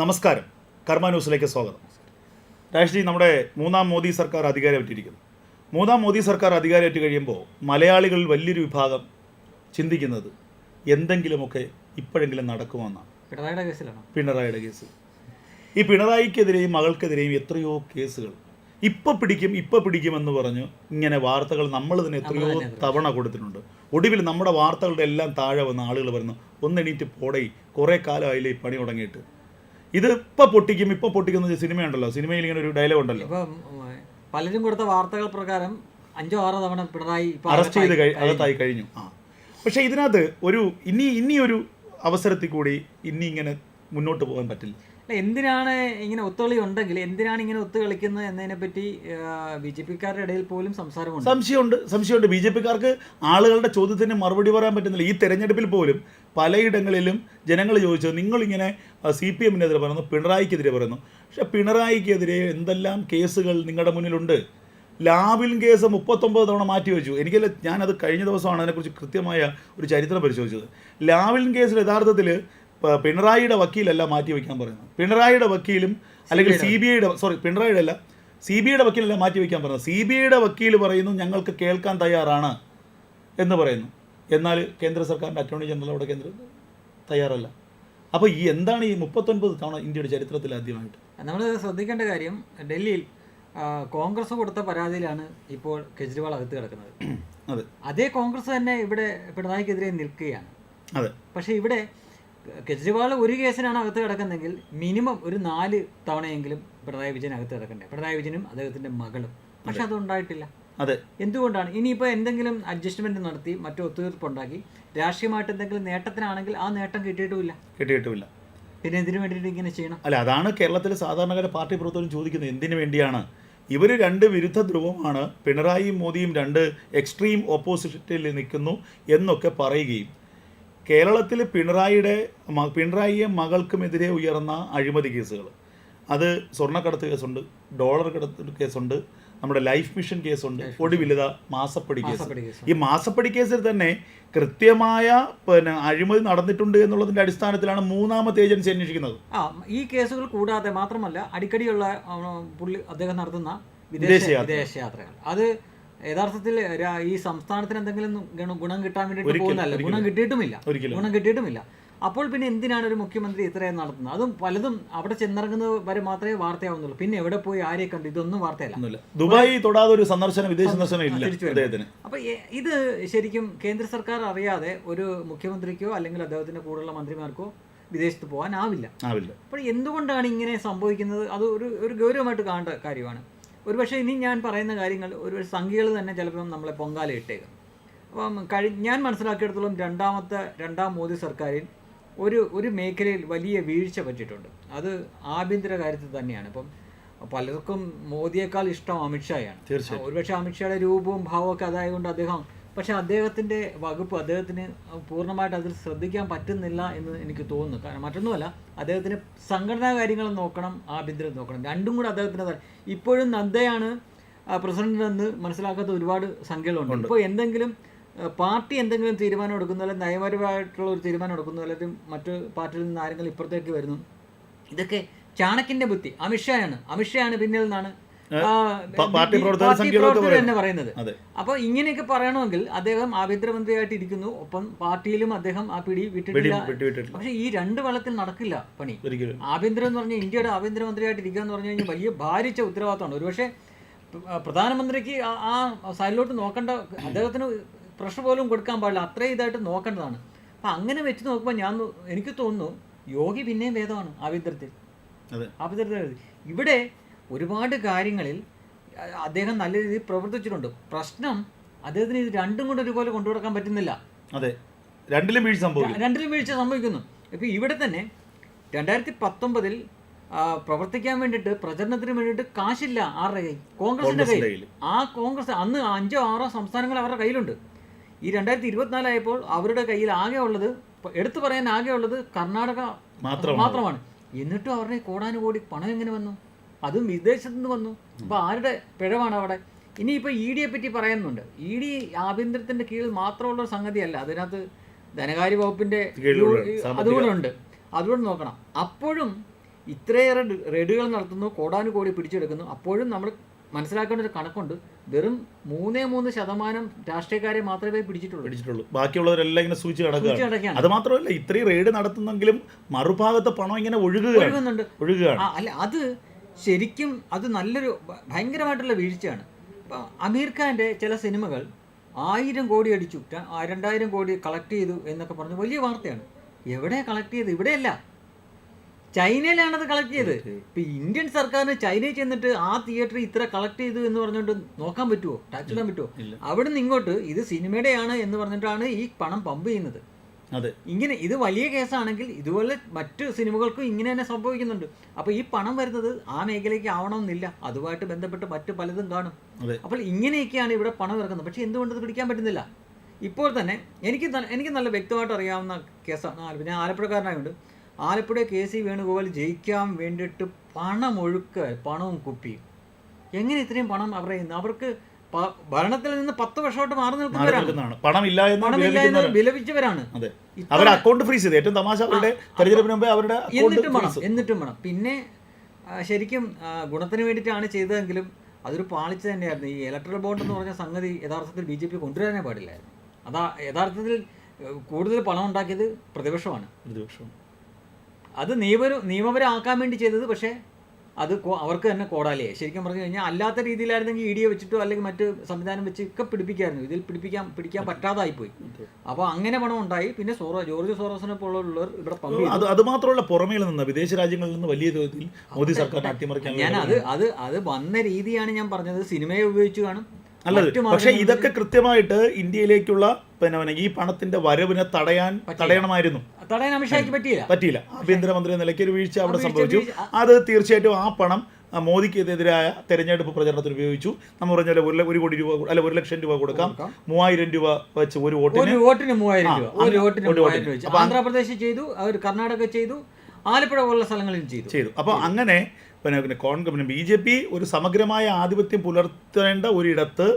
നമസ്കാരം. കർമ്മ ന്യൂസിലേക്ക് സ്വാഗതം. രാഷ്ട്രീയ നമ്മുടെ മൂന്നാം മോദി സർക്കാർ അധികാരമേറ്റിരിക്കുന്നു. മൂന്നാം മോദി സർക്കാർ അധികാരമേറ്റ് കഴിയുമ്പോൾ മലയാളികളിൽ വലിയൊരു വിഭാഗം ചിന്തിക്കുന്നത് എന്തെങ്കിലുമൊക്കെ ഇപ്പോഴെങ്കിലും നടക്കുമെന്നാണ്. പിണറായിയുടെ കേസിലാണ്? പിണറായിയുടെ കേസ്. ഈ പിണറായിക്കെതിരെയും മകൾക്കെതിരെയും എത്രയോ കേസുകൾ. ഇപ്പം പിടിക്കും ഇപ്പം പിടിക്കുമെന്ന് പറഞ്ഞ് ഇങ്ങനെ വാർത്തകൾ നമ്മൾ തന്നെ എത്രയോ തവണ കൊടുത്തിട്ടുണ്ട്. ഒടുവിൽ നമ്മുടെ വാർത്തകളുടെ എല്ലാം താഴെ വന്ന് ആളുകൾ വരുന്നു ഒന്നെണീറ്റ് പോടേ കുറേ കാലമായില്ലേ ഈ പണി തുടങ്ങിയിട്ട്. ഇത് ഇപ്പൊ പൊട്ടിക്കും ഇപ്പൊ പൊട്ടിക്കുന്ന സിനിമയുണ്ടല്ലോ. സിനിമയിൽ ഇങ്ങനെ ഒരു ഡയലോഗ് ഉണ്ടല്ലോ. ഇപ്പം പലരും കൊടുത്ത വാർത്തകൾ പ്രകാരം അഞ്ചോ ആറോ തവണ പിണറായി അറസ്റ്റ് ചെയ്ത് അകത്തായി കഴിഞ്ഞു. ആ. പക്ഷേ ഇതിനകത്ത് ഒരു ഇനി ഇനി ഒരു അവസരത്തിൽ കൂടി ഇനി ഇങ്ങനെ മുന്നോട്ട് പോകാൻ പറ്റില്ല. അല്ല, എന്തിനാണ് ഇങ്ങനെ ഒത്തുകളി ഉണ്ടെങ്കിൽ എന്തിനാണ് ഇങ്ങനെ ഒത്തു കളിക്കുന്നത് എന്നതിനെ പറ്റി ബി ജെ പിക്കാരുടെ ഇടയിൽ പോലും സംസാരമുണ്ട്. സംശയമുണ്ട് സംശയമുണ്ട്. ബി ജെ പിക്കാർക്ക് ആളുകളുടെ ചോദ്യത്തിന് മറുപടി പറയാൻ പറ്റുന്നില്ല. ഈ തെരഞ്ഞെടുപ്പിൽ പോലും പലയിടങ്ങളിലും ജനങ്ങൾ ചോദിച്ചത് നിങ്ങളിങ്ങനെ സി പി എമ്മിനെതിരെ പറയുന്നു പിണറായിക്കെതിരെ പറയുന്നു. പക്ഷേ പിണറായിക്കെതിരെ എന്തെല്ലാം കേസുകൾ നിങ്ങളുടെ മുന്നിലുണ്ട്? ലാബിൽ കേസ് മുപ്പത്തൊമ്പത് തവണ മാറ്റി വെച്ചു. എനിക്കല്ല ഞാനത് കഴിഞ്ഞ ദിവസമാണ് അതിനെക്കുറിച്ച് കൃത്യമായ ഒരു ചരിത്രം പരിശോധിച്ചത്. ലാബിൽ കേസിൽ യഥാർത്ഥത്തിൽ പിണറായിയുടെ വക്കീലല്ല മാറ്റി വയ്ക്കാൻ പറയുന്നത്. പിണറായിയുടെ വക്കീലും അല്ലെങ്കിൽ സി ബി ഐയുടെ. സോറി പിണറായിയുടെ അല്ല സി ബി ഐയുടെ വക്കീലല്ല മാറ്റി വയ്ക്കാൻ പറയുന്നത്. സി ബി ഐയുടെ വക്കീൽ പറയുന്നു ഞങ്ങൾക്ക് കേൾക്കാൻ തയ്യാറാണ് എന്ന് പറയുന്നു. എന്നാൽ കേന്ദ്ര സർക്കാരിന്റെ അറ്റോർണി ജനറൽ അവിടെ കേന്ദ്ര തയ്യാറല്ല. അപ്പോൾ ഈ എന്താണ് ഈ മുപ്പത്തൊൻപത് തവണ ഇന്ത്യയുടെ ചരിത്രത്തിൽ ആദ്യമായിട്ട്? നമ്മൾ ശ്രദ്ധിക്കേണ്ട കാര്യം ഡൽഹിയിൽ കോൺഗ്രസ് കൊടുത്ത പരാതിയിലാണ് ഇപ്പോൾ കെജ്രിവാൾ അകത്ത് കിടക്കുന്നത്. അതെ. അതേ കോൺഗ്രസ് തന്നെ ഇവിടെ പിണറായിക്കെതിരെ നിൽക്കുകയാണ്. അതെ. പക്ഷേ ഇവിടെ കെജ്രിവാൾ ഒരു കേസിനാണ് അകത്ത് കിടക്കുന്നതെങ്കിൽ മിനിമം ഒരു നാല് തവണയെങ്കിലും പിണറായി വിജയൻ അകത്ത് കിടക്കണ്ടേ? പിണറായി വിജയനും അദ്ദേഹത്തിന്റെ മകളും. പക്ഷെ അതുണ്ടായിട്ടില്ല. അതെ. എന്തുകൊണ്ടാണ്? ഇനിയിപ്പോൾ എന്തെങ്കിലും അഡ്ജസ്റ്റ്മെന്റ് നടത്തി മറ്റു ഒത്തുതീർപ്പുണ്ടാക്കി രാഷ്ട്രീയമായിട്ട് എന്തെങ്കിലും നേട്ടത്തിനാണെങ്കിൽ ആ നേട്ടം കിട്ടിയിട്ടുമില്ല. കിട്ടിയിട്ടുമില്ല. പിന്നെ എന്തിനു വേണ്ടിയിട്ട് ഇങ്ങനെ ചെയ്യണം? അല്ല അതാണ് കേരളത്തിലെ സാധാരണക്കാരെ പാർട്ടി പ്രവർത്തകരും ചോദിക്കുന്നത്. എന്തിനു വേണ്ടിയാണ്? ഇവർ രണ്ട് വിരുദ്ധ ധ്രുവമാണ്. പിണറായിയും മോദിയും രണ്ട് എക്സ്ട്രീം ഓപ്പോസിറ്റിൽ നിൽക്കുന്നു എന്നൊക്കെ പറയുകയും കേരളത്തിൽ പിണറായിയുടെ പിണറായിയെ മകൾക്കുമെതിരെ ഉയർന്ന അഴിമതി കേസുകൾ അത് സ്വർണക്കടത്ത് കേസുണ്ട് ഡോളർ കടത്ത് കേസുണ്ട് നമ്മുടെ ലൈഫ് മിഷൻ കേസുണ്ട്. ഒടുവിലിത മാസപ്പടി കേസ്. ഈ മാസപ്പടി കേസിൽ തന്നെ കൃത്യമായ പിന്നെ അഴിമതി നടന്നിട്ടുണ്ട് എന്നുള്ളതിന്റെ അടിസ്ഥാനത്തിലാണ് മൂന്നാമത്തെ ഏജൻസി അന്വേഷിക്കുന്നത്. ആ ഈ കേസുകൾ കൂടാതെ മാത്രമല്ല അടിക്കടിയുള്ള പുള്ളി അദ്ദേഹം നടത്തുന്ന വിദേശ വിദേശയാത്ര. വിദേശയാത്രകൾ അത് യഥാർത്ഥത്തിൽ ഈ സംസ്ഥാനത്തിന് എന്തെങ്കിലും ഗുണം- കിട്ടാൻ വേണ്ടിയിട്ട് പോകുന്നല്ല പോകുന്നതല്ല. ഗുണം. കിട്ടിയിട്ടുമില്ല. ഗുണം കിട്ടിയിട്ടുമില്ല. അപ്പോൾ പിന്നെ എന്തിനാണ് ഒരു മുഖ്യമന്ത്രി ഇത്രയും നടത്തുന്നത്? അതും പലതും അവിടെ ചെന്നിറങ്ങുന്നത് വരെ മാത്രമേ വാർത്തയാവുന്നുള്ളൂ. പിന്നെ എവിടെ പോയി ആരെ കണ്ടു? ഇതൊന്നും വാർത്തയല്ല. ദുബായി തൊടാതെ ഒരു സന്ദർശനം വിദേശ സന്ദർശനം. ഇല്ല അപ്പൊ ഇത് ശരിക്കും കേന്ദ്ര സർക്കാർ അറിയാതെ ഒരു മുഖ്യമന്ത്രിക്കോ അല്ലെങ്കിൽ അദ്ദേഹത്തിന്റെ കൂടെയുള്ള മന്ത്രിമാർക്കോ വിദേശത്ത് പോകാൻ ആവില്ല. ആവില്ല. അപ്പോൾ എന്തുകൊണ്ടാണ് ഇങ്ങനെ സംഭവിക്കുന്നത്? അത് ഒരു ഒരു ഗൗരവമായിട്ട് കാണേണ്ട കാര്യമാണ്. ഒരുപക്ഷെ ഇനി ഞാൻ പറയുന്ന കാര്യങ്ങൾ ഒരു സംഖ്യകൾ തന്നെ ചിലപ്പം നമ്മളെ പൊങ്കാല ഇട്ടേക്കും അപ്പം കഴി ഞാൻ മനസ്സിലാക്കിയെടുത്തോളം രണ്ടാമത്തെ രണ്ടാം മോദി സർക്കാരിൽ ഒരു ഒരു മേഖലയിൽ വലിയ വീഴ്ച പറ്റിയിട്ടുണ്ട്. അത് ആഭ്യന്തര കാര്യത്തിൽ തന്നെയാണ്. ഇപ്പം പലർക്കും മോദിയേക്കാൾ ഇഷ്ടം അമിത്ഷായാണ്. തീർച്ചയായും ഒരുപക്ഷെ അമിത്ഷായുടെ രൂപവും ഭാവവും ഒക്കെ അതായതുകൊണ്ട് അദ്ദേഹം പക്ഷെ അദ്ദേഹത്തിന്റെ വകുപ്പ് അദ്ദേഹത്തിന് പൂർണമായിട്ട് അതിൽ ശ്രദ്ധിക്കാൻ പറ്റുന്നില്ല എന്ന് എനിക്ക് തോന്നുന്നു. കാരണം മറ്റൊന്നുമല്ല അദ്ദേഹത്തിന് സംഘടനാ കാര്യങ്ങൾ നോക്കണം ആഭ്യന്തരം നോക്കണം. രണ്ടും കൂടെ അദ്ദേഹത്തിന് ഇപ്പോഴും നദ്ദയാണ് പ്രസിഡന്റ് എന്ന് മനസ്സിലാക്കാത്ത ഒരുപാട് സംഖ്യകളുണ്ട്. ഇപ്പോൾ എന്തെങ്കിലും പാർട്ടി എന്തെങ്കിലും തീരുമാനം എടുക്കുന്നു അല്ലെങ്കിൽ നയപരമായിട്ടുള്ള ഒരു തീരുമാനം എടുക്കുന്നു അല്ലെങ്കിൽ മറ്റു പാർട്ടിയിൽ നിന്ന് ആരെങ്കിലും ഇപ്പുറത്തേക്ക് വരുന്നു. ഇതൊക്കെ ചാണക്കിന്റെ ബുദ്ധി അമിത്ഷായാണ്. അമിത്ഷായാണ് പിന്നിൽ നിന്നാണ് പാർട്ടി പ്രവർത്തകർ തന്നെ പറയുന്നത്. അപ്പൊ അപ്പോൾ ഇങ്ങനെയൊക്കെ പറയണമെങ്കിൽ അദ്ദേഹം ആഭ്യന്തരമന്ത്രിയായിട്ട് ഇരിക്കുന്നു ഒപ്പം പാർട്ടിയിലും അദ്ദേഹം ആ പിടി വെടി വിട്ടിട്ടില്ല പക്ഷെ ഈ രണ്ട് വളത്തിൽ നടക്കില്ല പണി. ആഭ്യന്തരം എന്ന് പറഞ്ഞാൽ ഇന്ത്യയുടെ ആഭ്യന്തരമന്ത്രിയായിട്ട് ഇരിക്കുക എന്ന് പറഞ്ഞു കഴിഞ്ഞാൽ വലിയ ഭാരിച്ച ഉത്തരവാദിത്തമാണ്. ഒരുപക്ഷെ പ്ര- പ്രധാനമന്ത്രിക്ക് ആ- ആ സൈഡിലോട്ട് നോക്കേണ്ട അദ്ദേഹത്തിന് പ്രഷർ പോലും കൊടുക്കാൻ പാടില്ല. അത്രയും ഇതായിട്ട് നോക്കേണ്ടതാണ്. അപ്പം അങ്ങനെ വെച്ച് നോക്കുമ്പോൾ ഞാൻ എനിക്ക് തോന്നുന്നു യോഗി പിന്നെയും ഭേദമാണ് ആവിദ്രത്തിൽ ആഭ്യന്തരത്തിൽ ഇവിടെ ഒരുപാട് കാര്യങ്ങളിൽ അദ്ദേഹം നല്ല രീതിയിൽ പ്രവർത്തിച്ചിട്ടുണ്ട്. പ്രശ്നം അദ്ദേഹത്തിന് ഇത് രണ്ടും കൂടെ ഒരുപോലെ കൊണ്ടുനടക്കാൻ പറ്റുന്നില്ല. അതെ. രണ്ടിലും വീഴ്ച സംഭവിക്കും രണ്ടിലും വീഴ്ച സംഭവിക്കുന്നു. ഇപ്പം ഇവിടെ തന്നെ രണ്ടായിരത്തി പത്തൊമ്പതിൽ പ്രവർത്തിക്കാൻ വേണ്ടിയിട്ട് പ്രചരണത്തിന് വേണ്ടിയിട്ട് കാശില്ല ആരുടെ കയ്യിൽ? കോൺഗ്രസിന്റെ കയ്യിൽ. ആ കോൺഗ്രസ് അന്ന് അഞ്ചോ ആറോ സംസ്ഥാനങ്ങൾ അവരുടെ കയ്യിലുണ്ട്. ഈ രണ്ടായിരത്തി ഇരുപത്തിനാലായപ്പോൾ അവരുടെ കയ്യിൽ ആകെ ഉള്ളത് എടുത്തു പറയാൻ ആകെ ഉള്ളത് കർണാടക മാത്രമാണ്. എന്നിട്ടും അവരുടെ കോടാനുകോടി പണം എങ്ങനെ വന്നു? അതും വിദേശത്തു നിന്ന് വന്നു. അപ്പൊ ആരുടെ പിഴവാണ് അവിടെ? ഇനിയിപ്പോൾ ഇ ഡിയെ പറ്റി പറയുന്നുണ്ട്. ഇ ഡി ആഭ്യന്തരത്തിന്റെ കീഴിൽ മാത്രമുള്ള സംഗതിയല്ല. അതിനകത്ത് ധനകാര്യ വകുപ്പിന്റെ ഉണ്ട് അതുകൊണ്ട് നോക്കണം. അപ്പോഴും ഇത്രയേറെ റെഡുകൾ നടത്തുന്നു കോടാനുകോടി പിടിച്ചെടുക്കുന്നു. അപ്പോഴും നമ്മൾ മനസ്സിലാക്കേണ്ട ഒരു കണക്കുണ്ട്. വെറും മൂന്നേ മൂന്ന് ശതമാനം രാഷ്ട്രീയക്കാരെ മാത്രമേ പിടിച്ചിട്ടുള്ളൂ. പിടിച്ചിട്ടുള്ളൂ. ബാക്കിയുള്ളവരെല്ലാം ഇങ്ങനെ സൂചി കിടക്കുക അത് മാത്രമല്ല ഇത്രയും റെയ്ഡ് നടത്തുന്നെങ്കിലും മറുഭാഗത്ത് പണം ഇങ്ങനെ ഒഴുകുകയാണ്. ഒഴുകുന്നുണ്ട്. ഒഴുകുകയാണ്. അല്ല അത് ശരിക്കും അത് നല്ലൊരു ഭയങ്കരമായിട്ടുള്ള വീഴ്ചയാണ്. ഇപ്പം അമീർ ഖാന്റെ ചില സിനിമകൾ ആയിരം കോടി അടിച്ചു രണ്ടായിരം കോടി കളക്ട് ചെയ്തു എന്നൊക്കെ പറഞ്ഞു വലിയ വാർത്തയാണ്. എവിടെ കളക്ട് ചെയ്ത് ഇവിടെയല്ല. ചൈനയിലാണ് അത് കളക്ട് ചെയ്തത് ഇപ്പൊ ഇന്ത്യൻ സർക്കാരിന് ചൈനയിൽ ചെന്നിട്ട് ആ തിയേറ്റർ ഇത്ര കളക്ട് ചെയ്തു എന്ന് പറഞ്ഞുകൊണ്ട് നോക്കാൻ പറ്റുമോ ടാക്സ് ഇടാൻ പറ്റുമോ. അവിടെ നിന്ന് ഇങ്ങോട്ട് ഇത് സിനിമയുടെയാണ് എന്ന് പറഞ്ഞിട്ടാണ് ഈ പണം പമ്പ് ചെയ്യുന്നത്. അതെ. ഇങ്ങനെ ഇത് വലിയ കേസാണെങ്കിൽ ഇതുപോലെ മറ്റു സിനിമകൾക്കും ഇങ്ങനെ തന്നെ സംഭവിക്കുന്നുണ്ട്. അപ്പോൾ ഈ പണം വരുന്നത് ആ മേഖലയ്ക്ക് ആവണമെന്നില്ല. അതുമായിട്ട് ബന്ധപ്പെട്ട് മറ്റു പലതും കാണും. അപ്പോൾ ഇങ്ങനെയൊക്കെയാണ് ഇവിടെ പണം ഇറക്കുന്നത്. പക്ഷേ എന്തുകൊണ്ട് ഇത് പിടിക്കാൻ പറ്റുന്നില്ല? ഇപ്പോൾ തന്നെ എനിക്ക് എനിക്ക് നല്ല വ്യക്തമായിട്ട് അറിയാവുന്ന കേസാണ് ഞാൻ ആലപ്പുഴക്കാരനായതുകൊണ്ട് ആലപ്പുഴ കെ സി വേണുഗോപാൽ ജയിക്കാൻ വേണ്ടിയിട്ട് പണം ഒഴുക്കുക പണവും കുപ്പിയും. എങ്ങനെ ഇത്രയും പണം അവരുടെ അവർക്ക് ഭരണത്തിൽ നിന്ന് പത്ത് വർഷമായിട്ട് മാറി നിൽക്കുന്നവരാണ്. പണമില്ല എന്ന് വിലപിച്ചവരാണ്. അവർ അക്കൗണ്ട് ഫ്രീസ് ചെയ്തു. ഏറ്റവും തമാശ അവരുടെ തെരഞ്ഞെടുപ്പിന് മുമ്പേ അവരുടെ എന്നിട്ടും വേണം എന്നിട്ടും വേണം. പിന്നെ ശരിക്കും ഗുണത്തിന് വേണ്ടിയിട്ടാണ് ചെയ്തതെങ്കിലും അതൊരു പാളിച്ച തന്നെയായിരുന്നു. ഈ ഇലക്ട്രൽ ബോണ്ട് എന്ന് പറഞ്ഞ സംഗതി യഥാർത്ഥത്തിൽ ബി ജെ പി കൊണ്ടുവരാനേ പാടില്ലായിരുന്നു. അതാ യഥാർത്ഥത്തിൽ കൂടുതൽ പണം ഉണ്ടാക്കിയത് പ്രതിപക്ഷമാണ്. പ്രതിപക്ഷം അത് നിയമപര നിയമപരമാക്കാൻ വേണ്ടി ചെയ്തത് പക്ഷേ അത് അവർക്ക് തന്നെ കോടാലിയായി. ശരിക്കും പറഞ്ഞു കഴിഞ്ഞാൽ അല്ലാത്ത രീതിയിലായിരുന്നെങ്കിൽ ഇ ഡിയെ വെച്ചിട്ടോ അല്ലെങ്കിൽ മറ്റ് സംവിധാനം വെച്ച് ഒക്കെ പിടിപ്പിക്കായിരുന്നു. ഇതിൽ പിടിപ്പിക്കാൻ പിടിക്കാൻ പറ്റാതായി പോയി അപ്പോൾ അങ്ങനെ പണം ഉണ്ടായി. പിന്നെ സോറോ ജോർജ് സോറോസിനെ പോലുള്ളവർ ഇവിടെ പങ്കു അത് അത് മാത്രമല്ല പുറമേ നിന്ന് വിദേശ രാജ്യങ്ങളിൽ നിന്ന് വലിയ തോതിൽ മോദി സർക്കാർ അട്ടിമറിക്കാൻ ഞാൻ അത് അത് അത് വന്ന രീതിയാണ് ഞാൻ പറഞ്ഞത്. സിനിമയെ ഉപയോഗിച്ച് കാണും. നല്ലത്. പക്ഷെ ഇതൊക്കെ കൃത്യമായിട്ട് ഇന്ത്യയിലേക്കുള്ള പിന്നെ ഈ പണത്തിന്റെ വരവിനെ തടയാൻ തടയണമായിരുന്നു. തടയാൻ അമിത്ഷായ്ക്ക് പറ്റിയില്ല. പറ്റിയില്ല. ആഭ്യന്തരമന്ത്രി എന്ന നിലയ്ക്ക് ഒരു വീഴ്ച അവിടെ സംഭവിച്ചു. അത് തീർച്ചയായിട്ടും ആ പണം മോദിക്കെതിരായ തെരഞ്ഞെടുപ്പ് പ്രചരണത്തിന് ഉപയോഗിച്ചു. നമ്മൾ പറഞ്ഞ പോലെ ഒരു ഒരു കോടി രൂപ അല്ല ഒരു ലക്ഷം രൂപ കൊടുക്കാം. മൂവായിരം രൂപ വെച്ച് ഒരു വോട്ടിന്. ഒരു വോട്ടിന് മൂവായിരം രൂപ. ഒരു വോട്ടിന് മൂവായിരം രൂപ വെച്ച്. ആന്ധ്രാപ്രദേശ് ചെയ്തു അവർ കർണാടക ചെയ്തു ആലപ്പുഴ പോലുള്ള സ്ഥലങ്ങളിൽ ചെയ്തു. ചെയ്തു. അപ്പോൾ അങ്ങനെ പിന്നെ പിന്നെ കോൺഗ്രസ് പിന്നെ ബി ജെ പി ഒരു സമഗ്രമായ ആധിപത്യം പുലർത്തേണ്ട ഒരിടത്ത്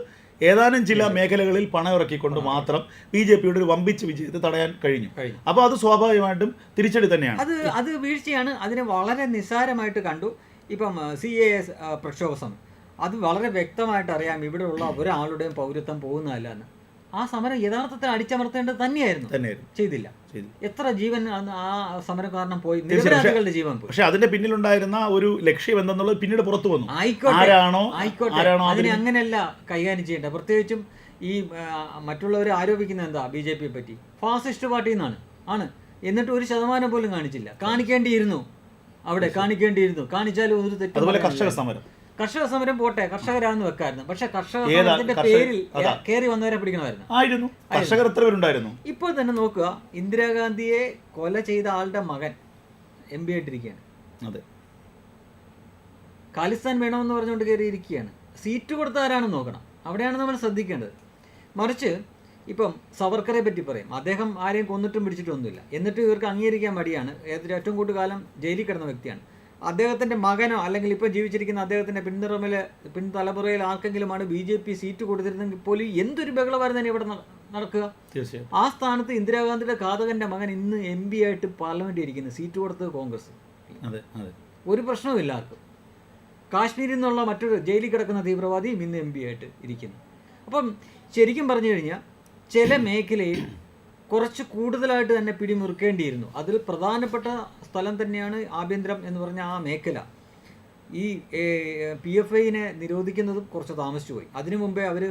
ഏതാനും ചില മേഖലകളിൽ പണം ഇറക്കിക്കൊണ്ട് മാത്രം ബി ജെ പിയുടെ ഒരു വമ്പിച്ച വിജയത്തെ തടയാൻ കഴിഞ്ഞു. അപ്പൊ അപ്പോൾ അത് സ്വാഭാവികമായിട്ടും തിരിച്ചടി തന്നെയാണ്. അത് അത് വീഴ്ചയാണ്. അതിനെ വളരെ നിസ്സാരമായിട്ട് കണ്ടു. ഇപ്പം സി എ എസ് പ്രക്ഷോഭ. സമരം അത് വളരെ വ്യക്തമായിട്ട് അറിയാം. ഇവിടെയുള്ള ഒരാളുടെയും പൗരത്വം പോകുന്നതല്ല എന്ന്. ആ സമരം യഥാർത്ഥത്തിൽ അടിച്ചമർത്തേണ്ടത് തന്നെയായിരുന്നു. തന്നെയായിരുന്നു. ചെയ്തില്ല. ചെയ്തു എത്ര ജീവൻ ആ സമരം കാരണം പോയി. നിരപരാധികളുടെ ജീവൻ പോയി. പക്ഷെ അതിന്റെ പിന്നിലുണ്ടായിരുന്ന ഒരു ലക്ഷ്യം എന്തെന്നുള്ളത് പിന്നീട് പുറത്തു വന്നു. ആയിക്കോട്ടെ. ആയിക്കോട്ടെ. അതിനെ അങ്ങനെയല്ല കൈകാര്യം ചെയ്യേണ്ട പ്രത്യേകിച്ചും ഈ മറ്റുള്ളവരെ ആരോപിക്കുന്ന എന്താ? ബി ജെ പിയെ പറ്റി. ഫാസിസ്റ്റ് പാർട്ടി എന്നാണ് ആണ്. എന്നിട്ട് ഒരു ശതമാനം പോലും കാണിച്ചില്ല. കാണിക്കേണ്ടിയിരുന്നു. അവിടെ കാണിക്കേണ്ടിയിരുന്നു. കാണിച്ചാലും ഒരു തെറ്റ് അതുപോലെ. കർഷക സമരം. കർഷക സമരം പോട്ടെ കർഷകരാന്ന് വെക്കായിരുന്നു. പക്ഷെ കർഷക സമരത്തിന്റെ പേരിൽ. കയറി വന്നവരെ പിടിക്കണമായിരുന്നു. ആയിരുന്നു. കർഷകർ എത്ര പേരുണ്ടായിരുന്നു? ഇപ്പോൾ തന്നെ നോക്കുക ഇന്ദിരാഗാന്ധിയെ കൊല ചെയ്ത ആളുടെ മകൻ എം പി ആയിട്ടിരിക്കുകയാണ്. അതെ. ഖാലിസ്ഥാൻ വേണമെന്ന് പറഞ്ഞുകൊണ്ട് കയറിയിരിക്കുകയാണ് സീറ്റ് കൊടുത്ത ആരാണെന്ന് നോക്കണം. അവിടെയാണ് നമ്മൾ ശ്രദ്ധിക്കേണ്ടത്. മറിച്ച് ഇപ്പം സവർക്കറെ പറ്റി പറയും. അദ്ദേഹം ആരെയും കൊന്നിട്ടും പിടിച്ചിട്ടൊന്നുമില്ല. എന്നിട്ട് ഇവർക്ക് അംഗീകരിക്കാൻ മടിയാണ്. ഏതൊരു ഏറ്റവും കൂടുതൽ കാലം ജയിലിൽ കിടന്ന വ്യക്തിയാണ്. അദ്ദേഹത്തിന്റെ മകനോ അല്ലെങ്കിൽ ഇപ്പോൾ ജീവിച്ചിരിക്കുന്ന അദ്ദേഹത്തിന്റെ പിന്തുറമിൽ പിൻതലമുറയിൽ ആർക്കെങ്കിലുമാണ് ബി ജെ പി സീറ്റ് കൊടുത്തിരുന്നെങ്കിൽ പോലും എന്തൊരു ബഹളമായിരുന്നു ഇവിടെ നടക്കുക? ആ സ്ഥാനത്ത് ഇന്ദിരാഗാന്ധിയുടെ ഘാതകന്റെ മകൻ ഇന്ന് എം പി ആയിട്ട് പാർലമെന്റിൽ ഇരിക്കുന്നു സീറ്റ് കൊടുത്തത് കോൺഗ്രസ്. ഒരു പ്രശ്നവുമില്ല ആർക്കും. കാശ്മീരിൽ നിന്നുള്ള മറ്റൊരു ജയിലിൽ കിടക്കുന്ന തീവ്രവാദിയും ഇന്ന് എം പി ആയിട്ട് ഇരിക്കുന്നു. അപ്പം ശരിക്കും പറഞ്ഞു കഴിഞ്ഞാൽ ചില മേഖലയിൽ കുറച്ച് കൂടുതലായിട്ട് തന്നെ പിടിമുറുക്കേണ്ടിയിരുന്നു. അതിൽ പ്രധാനപ്പെട്ട സ്ഥലം തന്നെയാണ് ആഭ്യന്തരം എന്ന് പറഞ്ഞ ആ മേഖല. ഈ പി എഫ് ഐനെ നിരോധിക്കുന്നതും കുറച്ച് താമസിച്ചു പോയി. അതിനു മുമ്പേ അവർ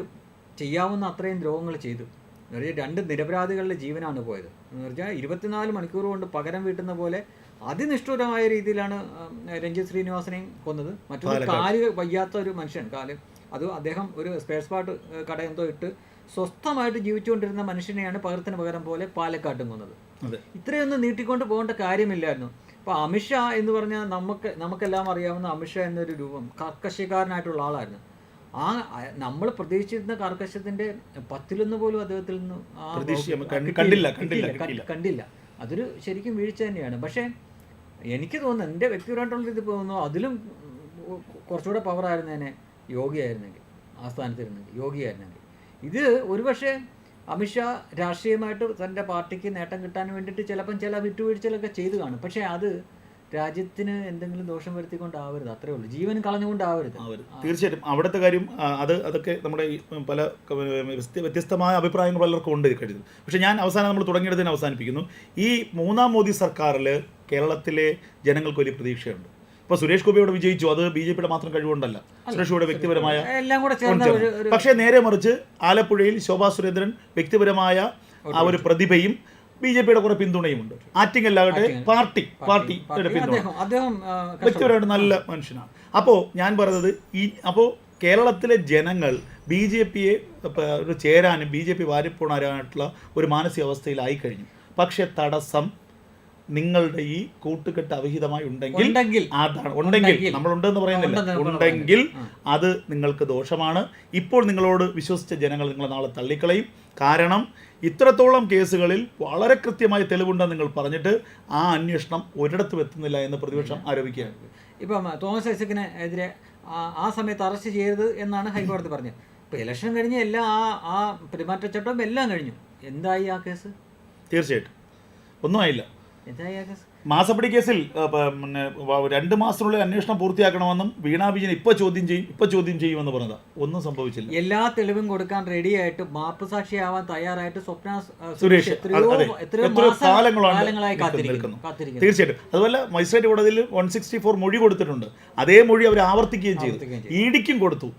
ചെയ്യാവുന്ന അത്രയും ദ്രോഹങ്ങൾ ചെയ്തു. എന്ന് പറഞ്ഞാൽ രണ്ട് നിരപരാധികളുടെ ജീവനാണ് പോയത്. എന്ന് പറഞ്ഞാൽ ഇരുപത്തിനാല് മണിക്കൂർ കൊണ്ട് പകരം വീട്ടുന്ന പോലെ അതിനിഷ്ഠുരമായ രീതിയിലാണ് രഞ്ജിത് ശ്രീനിവാസനെയും കൊന്നത്. മറ്റൊരു കാൽ വയ്യാത്ത ഒരു മനുഷ്യൻ. കാൽ അത് അദ്ദേഹം ഒരു സ്പെയർ പാർട്ട് കട എന്തോ ഇട്ട് സ്വസ്ഥമായിട്ട് ജീവിച്ചുകൊണ്ടിരുന്ന മനുഷ്യനെയാണ് പകർത്തിന് പകരം പോലെ പാലക്കാട്ടും കൊന്നത്. ഇത്രയൊന്നും നീട്ടിക്കൊണ്ട് പോകേണ്ട കാര്യമില്ലായിരുന്നു. അപ്പോൾ അമിത്ഷാ എന്ന് പറഞ്ഞാൽ നമുക്ക് നമുക്കെല്ലാം അറിയാവുന്ന അമിത്ഷാ എന്നൊരു രൂപം കർക്കശക്കാരനായിട്ടുള്ള ആളായിരുന്നു. ആ നമ്മൾ പ്രതീക്ഷിച്ചിരുന്ന കർക്കശത്തിന്റെ പത്തിലൊന്ന് പോലും അദ്ദേഹത്തിൽ നിന്ന് കണ്ടില്ല, കണ്ടില്ല, അതൊരു ശരിക്കും വീഴ്ച തന്നെയാണ്. പക്ഷേ എനിക്ക് തോന്നുന്നു എന്റെ വ്യക്തിപരമായിട്ടുള്ള ഇത് തോന്നുന്നു അതിലും കുറച്ചുകൂടെ പവർ ആയിരുന്നേനെ യോഗിയായിരുന്നെങ്കിൽ ആ സ്ഥാനത്തിരുന്നെങ്കിൽ യോഗിയായിരുന്നെങ്കിൽ ഇത് ഒരുപക്ഷെ അമിത്ഷാ രാഷ്ട്രീയമായിട്ട് തന്റെ പാർട്ടിക്ക് നേട്ടം കിട്ടാൻ വേണ്ടിയിട്ട് ചിലപ്പം ചില വിട്ടുവീഴ്ചകളൊക്കെ ചെയ്തു കാണും. പക്ഷേ അത് രാജ്യത്തിന് എന്തെങ്കിലും ദോഷം വരുത്തിക്കൊണ്ടാവരുത്. അത്രേ ഉള്ളൂ. ജീവൻ കളഞ്ഞുകൊണ്ടാവരുത്. തീർച്ചയായിട്ടും അവിടുത്തെ കാര്യം അത് അതൊക്കെ നമ്മുടെ പല വ്യത്യസ്തമായ അഭിപ്രായങ്ങൾ പലർക്കും ഉണ്ട് കഴിഞ്ഞത് പക്ഷേ ഞാൻ അവസാനം നമ്മൾ തുടങ്ങിയെടുത്തതിന് അവസാനിപ്പിക്കുന്നു. ഈ മൂന്നാം മോദി സർക്കാരിൽ കേരളത്തിലെ ജനങ്ങൾക്ക് വലിയ പ്രതീക്ഷയുണ്ട്. ഇപ്പോൾ സുരേഷ് ഗോപി അവിടെ വിജയിച്ചു. അത് ബി ജെ പിയുടെ മാത്രം കഴിവുണ്ടല്ല സുരേഷ് ഗോപിയുടെ വ്യക്തിപരമായ പക്ഷേ നേരെ മറിച്ച് ആലപ്പുഴയിൽ ശോഭാ സുരേന്ദ്രൻ വ്യക്തിപരമായ ആ ഒരു പ്രതിഭയും ബി ജെ പിയുടെ കുറെ പിന്തുണയുമുണ്ട് ആറ്റിങ്ങലാകട്ടെ പാർട്ടി പാർട്ടിയുടെ പിന്തുണ. വ്യക്തിപരമായിട്ട് നല്ല മനുഷ്യനാണ്. അപ്പോൾ ഞാൻ പറഞ്ഞത് ഈ അപ്പോൾ കേരളത്തിലെ ജനങ്ങൾ ബി ജെ പിയെ ചേരാനും ബി ജെ പി വാരിപ്പോണാനായിട്ടുള്ള ഒരു മാനസികാവസ്ഥയിലായി കഴിഞ്ഞു പക്ഷേ തടസ്സം നിങ്ങളുടെ ഈ കൂട്ടുകെട്ട് അവിഹിതമായി ഉണ്ടെങ്കിൽ ഉണ്ടെങ്കിൽ. അതാണ്. ഉണ്ടെങ്കിൽ. ഉണ്ടെന്ന് പറയുന്നില്ല. ഉണ്ടെങ്കിൽ അത് നിങ്ങൾക്ക് ദോഷമാണ്. ഇപ്പോൾ നിങ്ങളോട് വിശ്വസിച്ച ജനങ്ങൾ നിങ്ങളെ നാളെ തള്ളിക്കളയും. കാരണം ഇത്രത്തോളം കേസുകളിൽ വളരെ കൃത്യമായ തെളിവുണ്ടെന്ന് നിങ്ങൾ പറഞ്ഞിട്ട് ആ അന്വേഷണം ഒരിടത്തും എത്തുന്നില്ല എന്ന് പ്രതിപക്ഷം ആരോപിക്കുകയാണ്. ഇപ്പം തോമസ് ഐസക്കിന് എതിരെ ആ- സമയത്ത് അറസ്റ്റ് ചെയ്യരുത് എന്നാണ് ഹൈക്കോടതി പറഞ്ഞത്. ഇപ്പം ഇലക്ഷൻ കഴിഞ്ഞ് എല്ലാം ആ ആ പെരുമാറ്റച്ചട്ടം എല്ലാം കഴിഞ്ഞു. എന്തായി ആ കേസ്? തീർച്ചയായിട്ടും. ഒന്നും ആയില്ല. മാസപ്പടി കേസിൽ പിന്നെ രണ്ട് മാസത്തിനുള്ളിൽ അന്വേഷണം പൂർത്തിയാക്കണമെന്നും വീണാ വിജയൻ ഇപ്പൊ ചോദ്യം ചെയ്യും ഇപ്പൊ ചോദ്യം ചെയ്യുമെന്ന് പറഞ്ഞതാ. ഒന്നും സംഭവിച്ചില്ല. എല്ലാ തെളിവും കൊടുക്കാൻ റെഡിയായിട്ട് മാപ്പ് സാക്ഷിയാവാൻ തയ്യാറായിട്ട് സ്വപ്ന സുരേഷ് കാലങ്ങളായി കാത്തിരിക്കുന്നു. തീർച്ചയായിട്ടും. അതുപോലെ മജിസ്ട്രേറ്റ് കോടതിയിൽ വൺ സിക്സ്റ്റി ഫോർ മൊഴി കൊടുത്തിട്ടുണ്ട്. അതേ മൊഴി അവർ ആവർത്തിക്കുകയും ചെയ്തു. ഈടിക്കും കൊടുത്തു.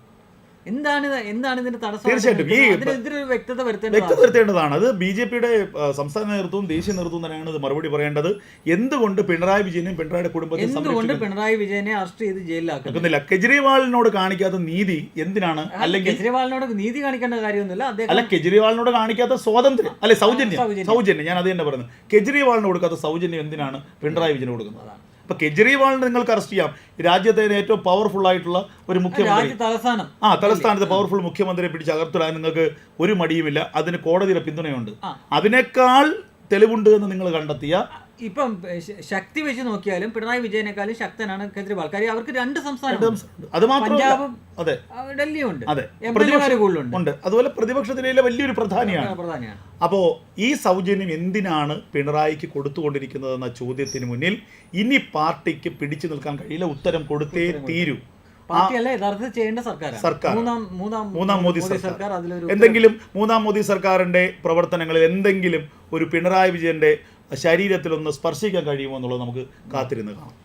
എന്താണ് എന്താണ് ഇതിന്റെ തടസ്സം? തീർച്ചയായിട്ടും. ഈ വ്യക്തത വ്യക്തത വരുത്തേണ്ടതാണ്. അത് ബി ജെ പിയുടെ സംസ്ഥാന നേതൃത്വവും ദേശീയ നേതൃത്വവും തന്നെയാണ് ഇത് മറുപടി പറയേണ്ടത്. എന്തുകൊണ്ട് പിണറായി വിജയനും പിണറായിയുടെ കുടുംബത്തെ എന്തുകൊണ്ട് പിണറായി വിജയനെ അറസ്റ്റ് ചെയ്ത് ജയിലിലാക്കുന്നില്ല കെജ്രിവാളിനോട് കാണിക്കാത്ത നീതി എന്തിനാണ്? അല്ലെങ്കിൽ കെജ്രിവാളിനോട് നീതി കാണിക്കേണ്ട കാര്യമൊന്നുമില്ല. അല്ല കെജ്രിവാളിനോട് കാണിക്കാത്ത സ്വാതന്ത്ര്യം. അല്ലെ സൗജന്യം. സൗജന്യം. സൗജന്യം. ഞാൻ അത് തന്നെ പറയുന്നത്. കെജ്രിവാളിന് കൊടുക്കാത്ത സൗജന്യം എന്തിനാണ് പിണറായി വിജയന് കൊടുക്കുന്നത്? അപ്പൊ കെജ്രിവാളിനെ നിങ്ങൾക്ക് അറസ്റ്റ് ചെയ്യാം. രാജ്യത്തെ ഏറ്റവും പവർഫുൾ ആയിട്ടുള്ള ഒരു മുഖ്യമന്ത്രി. തലസ്ഥാനം. ആ തലസ്ഥാനത്ത് പവർഫുൾ മുഖ്യമന്ത്രിയെ പിടിച്ച് അകർത്തിടാൻ നിങ്ങൾക്ക് ഒരു മടിയുമില്ല. അതിന് കോടതിയുടെ പിന്തുണയുണ്ട്. അതിനേക്കാൾ തെളിവുണ്ട് എന്ന് നിങ്ങൾ കണ്ടെത്തിയ ഇപ്പം ശക്തി വെച്ച് നോക്കിയാലും പിണറായി വിജയനേക്കാളും ശക്തനാണ് കെജ്രിവാൾ കാര്യം അവർക്ക് രണ്ട് സംസ്ഥാനം. അത് പഞ്ചാബും ഡൽഹിയും ഉണ്ട് ഉണ്ട്. അതുപോലെ പ്രതിപക്ഷത്തിലെ വലിയൊരു പ്രധാനിയാണ്. അപ്പോ അപ്പോൾ ഈ സൗജന്യം എന്തിനാണ് പിണറായിക്ക് കൊടുത്തുകൊണ്ടിരിക്കുന്നതെന്ന ചോദ്യത്തിന് മുന്നിൽ ഇനി പാർട്ടിക്ക് പിടിച്ചു നിൽക്കാൻ കഴിയില്ല. ഉത്തരം കൊടുത്തേ തീരൂ. മൂന്നാം മോദി സർക്കാർ. എന്തെങ്കിലും മൂന്നാം മോദി സർക്കാരിന്റെ പ്രവർത്തനങ്ങളിൽ എന്തെങ്കിലും ഒരു പിണറായി വിജയന്റെ ശരീരത്തിലൊന്ന് സ്പർശിക്കാൻ കഴിയുമോ എന്നുള്ളത് നമുക്ക് കാത്തിരുന്ന് കാണാം.